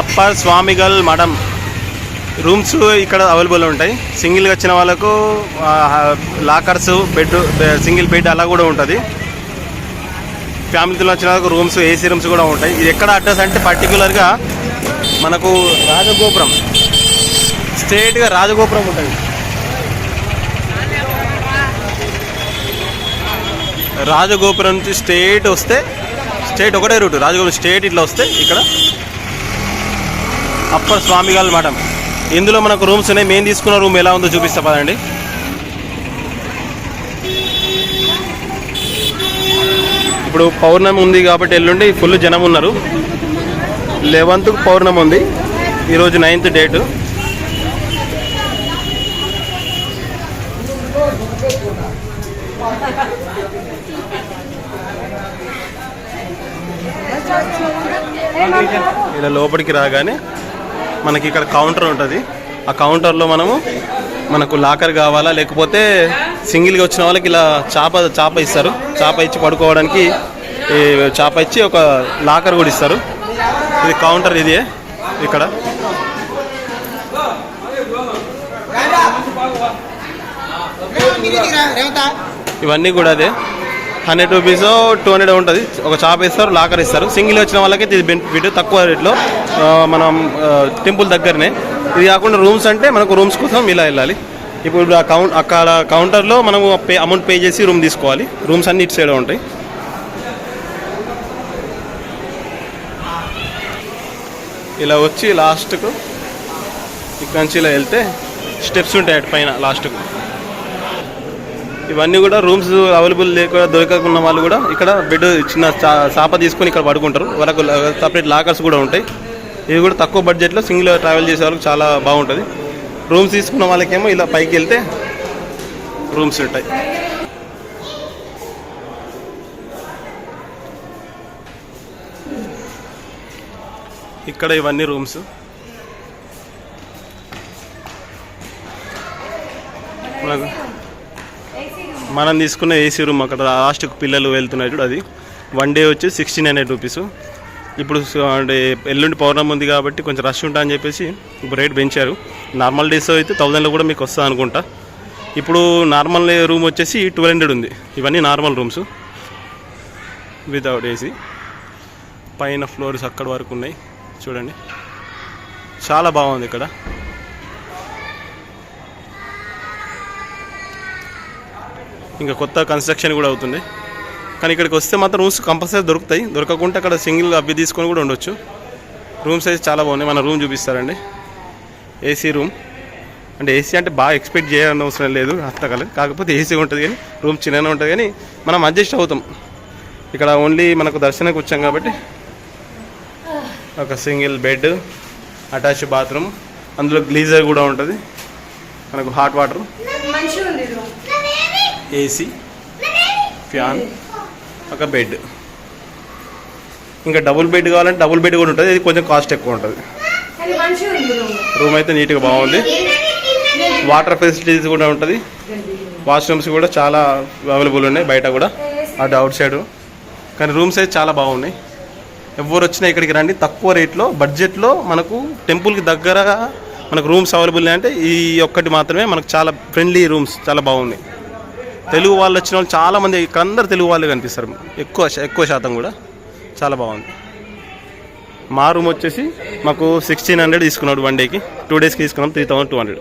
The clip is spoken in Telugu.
అప్పర్ స్వామిగల్ మఠం. రూమ్స్ ఇక్కడ అవైలబుల్ ఉంటాయి. సింగిల్గా వచ్చిన వాళ్ళకు లాకర్స్ బెడ్ సింగిల్ బెడ్ అలా కూడా ఉంటుంది. ఫ్యామిలీతో వచ్చిన వాళ్ళకు రూమ్స్ ఏసీ రూమ్స్ కూడా ఉంటాయి. ఇది ఎక్కడ అడ్రస్ అంటే పర్టికులర్గా మనకు రాజగోపురం. స్ట్రేట్గా రాజగోపురం ఉంటుంది. రాజగోపురం నుంచి స్టేట్ వస్తే స్టేట్ ఒకటే రూట్. రాజగోపురం స్టేట్ ఇట్లా వస్తే ఇక్కడ అప్పర్ స్వామిగాల్ మఠం ఇందులో మనకు రూమ్స్ ఉన్నాయి. మేము తీసుకున్న రూమ్ ఎలా ఉందో చూపిస్తా పదండి. ఇప్పుడు పౌర్ణమి ఉంది కాబట్టి ఎల్లుండి ఫుల్ జనం ఉన్నారు. లెవెన్త్ పౌర్ణమి ఉంది. ఈరోజు నైన్త్ డేటు ఇలా లోపలికి రాగానే మనకి ఇక్కడ కౌంటర్ ఉంటుంది. ఆ కౌంటర్లో మనము మనకు లాకర్ కావాలా లేకపోతే సింగిల్గా వచ్చిన వాళ్ళకి ఇలా చాప చాప ఇస్తారు. చాప ఇచ్చి పడుకోవడానికి ఈ చాప ఇచ్చి ఒక లాకర్ కూడా ఇస్తారు. ఇది కౌంటర్ ఇది ఇక్కడ. ఇవన్నీ కూడా అదే. హండ్రెడ్ రూపీస్ టూ హండ్రెడ్ ఉంటుంది. ఒక చాప్ ఇస్తారు లాకర్ ఇస్తారు. సింగిల్ వచ్చిన వాళ్ళకి ఇది బెనిఫిట్ తక్కువ రేట్లో మనం టెంపుల్ దగ్గరనే. ఇది కాకుండా రూమ్స్ అంటే మనకు రూమ్స్ కోసం ఇలా వెళ్ళాలి. ఇప్పుడు ఆ కౌంట్ అక్కడ కౌంటర్లో మనము పే అమౌంట్ పే చేసి రూమ్ తీసుకోవాలి. రూమ్స్ అన్ని ఇటు సైడ్ ఉంటాయి. ఇలా వచ్చి లాస్ట్కు ఇక్కడ నుంచి ఇలా వెళ్తే స్టెప్స్ ఉంటాయి అటు పైన లాస్ట్కు. ఇవన్నీ కూడా రూమ్స్ అవైలబుల్ లేక దొరకకున్న వాళ్ళు కూడా ఇక్కడ బెడ్ చిన్న చా- చాప తీసుకొని ఇక్కడ పడుకుంటారు. వాళ్ళకు సపరేట్ లాకర్స్ కూడా ఉంటాయి. ఇవి కూడా తక్కువ బడ్జెట్లో సింగిల్ ట్రావెల్ చేసే వాళ్ళకి చాలా బాగుంటుంది. రూమ్స్ తీసుకున్న వాళ్ళకేమో ఇలా పైకి వెళ్తే రూమ్స్ ఉంటాయి. ఇక్కడ ఇవన్నీ రూమ్స్. మనకు మనం తీసుకున్న ఏసీ రూమ్ అక్కడ లాస్ట్కి పిల్లలు వెళ్తున్నాయి చూడు అది. వన్ డే వచ్చి సిక్స్టీన్ హండ్రెడ్ రూపీస్ ఇప్పుడు అంటే ఎల్లుండి పౌర్ణమి ఉంది కాబట్టి కొంచెం రష్ ఉంటా అని చెప్పేసి ఇప్పుడు రేట్ పెంచారు. నార్మల్ డేస్ అయితే థౌజండ్లో కూడా మీకు వస్తుంది అనుకుంటా. ఇప్పుడు నార్మల్ రూమ్ వచ్చేసి ట్వెల్వ్ హండ్రెడ్ ఉంది. ఇవన్నీ నార్మల్ రూమ్స్ వితౌట్ ఏసీ పైన ఫ్లోర్స్ అక్కడ వరకు ఉన్నాయి. చూడండి. చాలా బాగుంది ఇక్కడ. ఇంకా కొత్త కన్స్ట్రక్షన్ కూడా అవుతుంది. కానీ ఇక్కడికి వస్తే మాత్రం రూమ్స్ కంపల్సరీ దొరుకుతాయి. దొరకకుండా అక్కడ సింగిల్ అవి తీసుకొని కూడా ఉండొచ్చు. రూమ్స్ అయితే చాలా బాగున్నాయి. మన రూమ్ చూపిస్తారండి. ఏసీ రూమ్ అంటే ఏసీ అంటే బాగా ఎక్స్పెక్ట్ చేయాలని అవసరం లేదు. అంతకలేదు కాకపోతే ఏసీ ఉంటుంది కానీ రూమ్ చిన్నగా ఉంటుంది కానీ మనం అడ్జస్ట్ అవుతాం. ఇక్కడ ఓన్లీ మనకు దర్శనానికి వచ్చాం కాబట్టి ఒక సింగిల్ బెడ్ అటాచ్ బాత్రూమ్ అందులో గ్లీజర్ కూడా ఉంటుంది. మనకు హాట్ వాటర్ ఏసీ ఫ్యాన్ ఒక బెడ్. ఇంకా డబుల్ బెడ్ కావాలంటే డబుల్ బెడ్ కూడా ఉంటుంది. ఇది కొంచెం కాస్ట్ ఎక్కువ ఉంటుంది. రూమ్. అయితే నీట్గా బాగుంది. వాటర్ ఫెసిలిటీస్ కూడా ఉంటుంది. వాష్రూమ్స్ కూడా చాలా అవైలబుల్ ఉన్నాయి బయట కూడా అటు అవుట్ సైడ్. కానీ రూమ్స్ అయితే చాలా బాగున్నాయి. ఎవరు వచ్చినా ఇక్కడికి రండి. తక్కువ రేట్లో బడ్జెట్లో మనకు టెంపుల్కి దగ్గరగా మనకు రూమ్స్ అవైలబుల్ అంటే ఈ ఒక్కటి మాత్రమే మనకు చాలా ఫ్రెండ్లీ రూమ్స్ చాలా బాగున్నాయి. తెలుగు వాళ్ళు వచ్చిన వాళ్ళు చాలా మంది ఇక్కడ అందరు తెలుగు వాళ్ళు కనిపిస్తారు. ఎక్కువ ఎక్కువ శాతం కూడా చాలా బాగుంది. మా రూమ్ వచ్చేసి మాకు సిక్స్టీన్ హండ్రెడ్ తీసుకున్నాడు వన్ డేకి టూ డేస్కి తీసుకున్నాం త్రీ థౌసండ్ టూ హండ్రెడ్